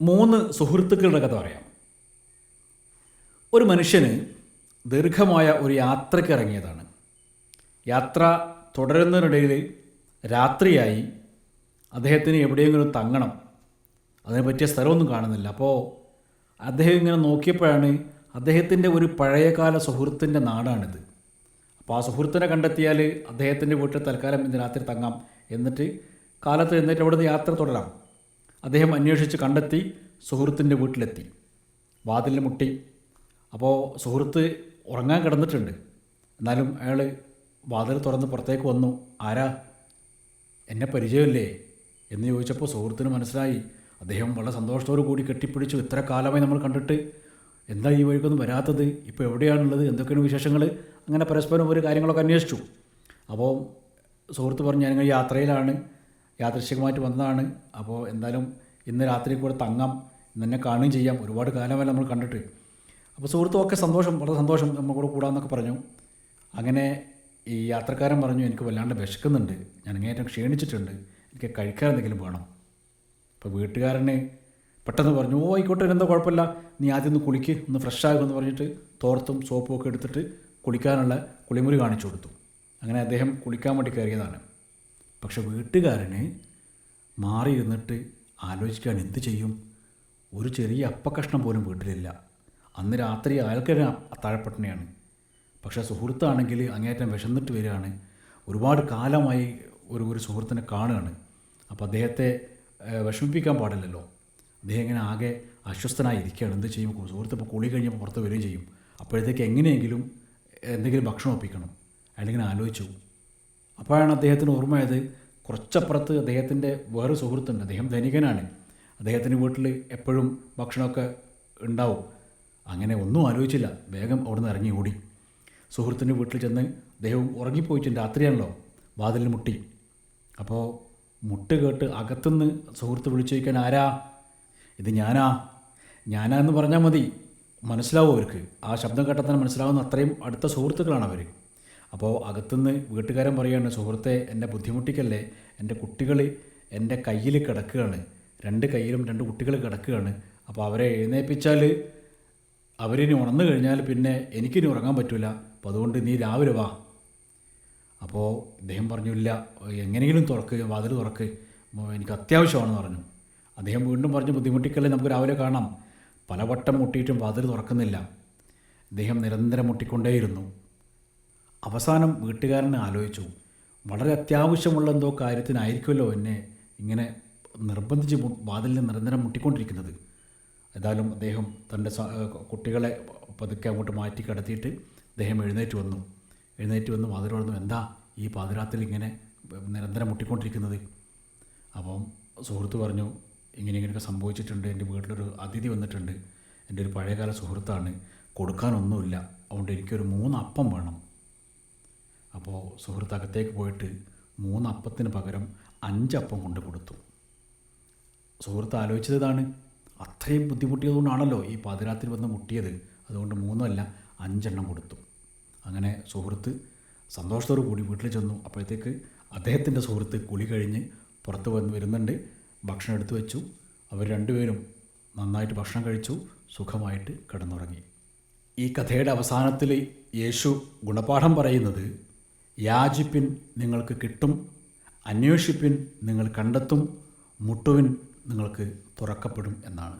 മൂന്ന് സുഹൃത്തുക്കളുടെ കഥ പറയാം. ഒരു മനുഷ്യന് ദീർഘമായ ഒരു യാത്രയ്ക്ക് ഇറങ്ങിയതാണ്. യാത്ര തുടരുന്നതിനിടയിൽ രാത്രിയായി അദ്ദേഹത്തിന് എവിടെയെങ്കിലും തങ്ങണം. അതിനെ പറ്റിയ സ്ഥലമൊന്നും കാണുന്നില്ല. അപ്പോൾ അദ്ദേഹം ഇങ്ങനെ നോക്കിയപ്പോഴാണ് അദ്ദേഹത്തിന്റെ ഒരു പഴയകാല സുഹൃത്തിന്റെ നാടാണിത്. അപ്പോൾ ആ സുഹൃത്തിനെ കണ്ടെത്തിയാൽ അദ്ദേഹത്തിന്റെ വീട്ടിൽ തൽക്കാലം ഇന്ന് രാത്രി തങ്ങാം. എന്നിട്ട് കാലത്ത് എന്നിട്ട് അവിടുന്ന് യാത്ര തുടരാം. അദ്ദേഹം അന്വേഷിച്ച് കണ്ടെത്തി സുഹൃത്തിന്റെ വീട്ടിലെത്തി. വാതിലിൽ മുട്ടി. അപ്പോൾ സുഹൃത്ത് ഉറങ്ങാൻ കിടന്നിട്ടുണ്ട്. എന്നാലും അയാൾ വാതിൽ തുറന്ന് പുറത്തേക്ക് വന്നു. ആരാ? എന്നെ പരിചയമില്ലേ? എന്ന് ചോദിച്ചപ്പോൾ സുഹൃത്തിന് മനസ്സിലായി. അദ്ദേഹം വളരെ സന്തോഷത്തോടു കൂടി കെട്ടിപ്പിടിച്ചു. ഇത്ര കാലമായി നമ്മൾ കണ്ടിട്ട് എന്താ ഈ വഴിക്കൊന്നും വരാത്തത്? ഇപ്പോൾ എവിടെയാണുള്ളത്? എന്തൊക്കെയാണ് വിശേഷങ്ങൾ? അങ്ങനെ പരസ്പരം ഒരു കാര്യങ്ങളൊക്കെ അന്വേഷിച്ചു. അപ്പോൾ സുഹൃത്ത് പറഞ്ഞു ഞാനിങ്ങനെ യാത്രയിലാണ്. യാദൃശ്ചികമായിട്ട് വന്നതാണ്. അപ്പോൾ എന്തായാലും ഇന്ന് രാത്രി കൂടെ തങ്ങാം. നിന്നെ കാണുകയും ചെയ്യാം. ഒരുപാട് കാലമല്ല നമ്മൾ കണ്ടിട്ട്. അപ്പോൾ സുഹൃത്തുമൊക്കെ സന്തോഷം. വളരെ സന്തോഷം നമ്മൾ കൂടെ കൂടാമെന്നൊക്കെ പറഞ്ഞു. അങ്ങനെ ഈ യാത്രക്കാരൻ പറഞ്ഞു എനിക്ക് വല്ലാണ്ട് വിശക്കുന്നുണ്ട്. ഞാൻ ഇങ്ങനെ ക്ഷീണിച്ചിട്ടുണ്ട്. എനിക്ക് കഴിക്കാൻ എന്തെങ്കിലും വേണം. അപ്പോൾ വീട്ടുകാരന് പെട്ടെന്ന് പറഞ്ഞു ഓ ആയിക്കോട്ടെ എന്താ കുഴപ്പമില്ല. നീ ആദ്യം ഒന്ന് കുളിക്ക്. ഒന്ന് ഫ്രഷ് ആകുമെന്ന് പറഞ്ഞിട്ട് തോർത്തും സോപ്പും ഒക്കെ എടുത്തിട്ട് കുളിക്കാനുള്ള കുളിമുറി കാണിച്ചു കൊടുത്തു. അങ്ങനെ അദ്ദേഹം കുളിക്കാൻ വേണ്ടി കയറിയതാണ്. പക്ഷെ വീട്ടുകാരന് മാറി ഇരുന്നിട്ട് ആലോചിക്കാൻ എന്ത് ചെയ്യും? ഒരു ചെറിയ അപ്പക്കഷ്ണം പോലും വീട്ടിലില്ല. അന്ന് രാത്രി അയാൾക്കൊരു അത്താഴപ്പട്ടിണിയാണ് പക്ഷെ സുഹൃത്താണെങ്കിൽ അങ്ങേറ്റം വിശന്നിട്ട് വരികയാണ്. ഒരുപാട് കാലമായി ഒരു ഒരു സുഹൃത്തിനെ കാണുകയാണ്. അപ്പോൾ അദ്ദേഹത്തെ വിഷമിപ്പിക്കാൻ പാടില്ലല്ലോ. അദ്ദേഹം ഇങ്ങനെ ആകെ അസ്വസ്ഥനായി ഇരിക്കുകയാണ്. എന്ത് ചെയ്യും? സുഹൃത്ത് ഇപ്പോൾ കുളി കഴിഞ്ഞപ്പോൾ പുറത്ത് വരികയും ചെയ്യും. അപ്പോഴത്തേക്ക് എങ്ങനെയെങ്കിലും എന്തെങ്കിലും ഭക്ഷണം ഒപ്പിക്കണം. അല്ലെങ്കിൽ ആലോചിച്ചു. അപ്പോഴാണ് അദ്ദേഹത്തിന് ഓർമ്മയത് കുറച്ചപ്പുറത്ത് അദ്ദേഹത്തിന്റെ വേറെ സുഹൃത്തുണ്ട്. അദ്ദേഹം ധനികനാണ്. അദ്ദേഹത്തിന്റെ വീട്ടിൽ എപ്പോഴും ഭക്ഷണമൊക്കെ ഉണ്ടാവും. അങ്ങനെ ഒന്നും ആലോചിച്ചില്ല. വേഗം അവിടുന്ന് ഇറങ്ങി ഓടി. സുഹൃത്തിന്റെ വീട്ടിൽ ചെന്ന് അദ്ദേഹം ഉറങ്ങിപ്പോയിട്ടുണ്ട് രാത്രിയാണല്ലോ. വാതിലിൽ മുട്ടി. അപ്പോൾ മുട്ട് കേട്ട് അകത്തുനിന്ന് സുഹൃത്ത് വിളിച്ചു ചോദിക്കാൻ ആരാ? ഇത് ഞാനാ. ഞാനാ എന്ന് പറഞ്ഞാൽ മതി. മനസ്സിലാവും അവർക്ക്. ആ ശബ്ദം കേട്ടാൽ തന്നെ മനസ്സിലാവുന്ന അത്രയും അടുത്ത സുഹൃത്തുക്കളാണ് അവർ അപ്പോൾ അകത്തുനിന്ന് വീട്ടുകാരൻ പറയുകയാണ് സുഹൃത്തെ എന്റെ ബുദ്ധിമുട്ടിക്കല്ലേ? എന്റെ കുട്ടികൾ എന്റെ കയ്യിൽ കിടക്കുകയാണ്. രണ്ട് കയ്യിലും രണ്ട് കുട്ടികൾ കിടക്കുകയാണ്. അപ്പോൾ അവരെ എഴുന്നേൽപ്പിച്ചാൽ അവരിനി ഉണർന്നു കഴിഞ്ഞാൽ പിന്നെ എനിക്കിനി ഉറങ്ങാൻ പറ്റില്ല അപ്പോൾ അതുകൊണ്ട് നീ രാവിലെ വാ. അപ്പോൾ ഇദ്ദേഹം പറഞ്ഞു ഇല്ല എങ്ങനെയെങ്കിലും തുറക്ക് വാതിൽ തുറക്ക്. എനിക്ക് അത്യാവശ്യമാണെന്ന് പറഞ്ഞു. അദ്ദേഹം വീണ്ടും പറഞ്ഞു ബുദ്ധിമുട്ടിക്കല്ലേ? നമുക്ക് രാവിലെ കാണാം. പലവട്ടം മുട്ടിയിട്ടും വാതിൽ തുറക്കുന്നില്ല. അദ്ദേഹം നിരന്തരം മുട്ടിക്കൊണ്ടേയിരുന്നു. അവസാനം വീട്ടുകാരനെ ആലോചിച്ചു. വളരെ അത്യാവശ്യമുള്ള എന്തോ കാര്യത്തിനായിരിക്കുമല്ലോ എന്നെ ഇങ്ങനെ നിർബന്ധിച്ച് വാതിലിന് നിരന്തരം മുട്ടിക്കൊണ്ടിരിക്കുന്നത്. ഏതായാലും അദ്ദേഹം തന്റെ കുട്ടികളെ പതുക്കെ അങ്ങോട്ട് മാറ്റി കിടത്തിയിട്ട് അദ്ദേഹം എഴുന്നേറ്റ് വന്നു. എഴുന്നേറ്റ് വന്ന് വാതിൽ തുറന്നു. എന്താ ഈ പാതിരാത്തിൽ ഇങ്ങനെ നിരന്തരം മുട്ടിക്കൊണ്ടിരിക്കുന്നത്? അപ്പം സുഹൃത്ത് പറഞ്ഞു ഇങ്ങനെ ഇങ്ങനെയൊക്കെ സംഭവിച്ചിട്ടുണ്ട്. എന്റെ വീട്ടിലൊരു അതിഥി വന്നിട്ടുണ്ട്. എന്റെ ഒരു പഴയകാല സുഹൃത്താണ്. കൊടുക്കാനൊന്നുമില്ല. അതുകൊണ്ട് എനിക്കൊരു മൂന്ന് അപ്പം വേണം. അപ്പോൾ സുഹൃത്ത് അകത്തേക്ക് പോയിട്ട് മൂന്നപ്പത്തിന് പകരം അഞ്ചപ്പം കൊണ്ട് കൊടുത്തു. സുഹൃത്ത് ആലോചിച്ചത് ഇതാണ്. അത്രയും ബുദ്ധിമുട്ടിയതുകൊണ്ടാണല്ലോ ഈ പാതിരാത്രി വന്ന് മുട്ടിയത്. അതുകൊണ്ട് മൂന്നല്ല അഞ്ചെണ്ണം കൊടുത്തു. അങ്ങനെ സുഹൃത്ത് സന്തോഷത്തോടു കൂടി വീട്ടിൽ ചെന്നു. അപ്പോഴത്തേക്ക് അദ്ദേഹത്തിന്റെ സുഹൃത്ത് കുളി കഴിഞ്ഞ് പുറത്ത് വന്ന് വരുന്നുണ്ട്. ഭക്ഷണം എടുത്തു വെച്ചു. അവർ രണ്ടുപേരും നന്നായിട്ട് ഭക്ഷണം കഴിച്ചു. സുഖമായിട്ട് കിടന്നുറങ്ങി. ഈ കഥയുടെ അവസാനത്തിൽ യേശു ഗുണപാഠം പറയുന്നത് യാചിപ്പിൻ നിങ്ങൾക്ക് കിട്ടും അന്വേഷിപ്പിൻ നിങ്ങൾ കണ്ടെത്തും മുട്ടുവിൻ നിങ്ങൾക്ക് തുറക്കപ്പെടും എന്നാണ്.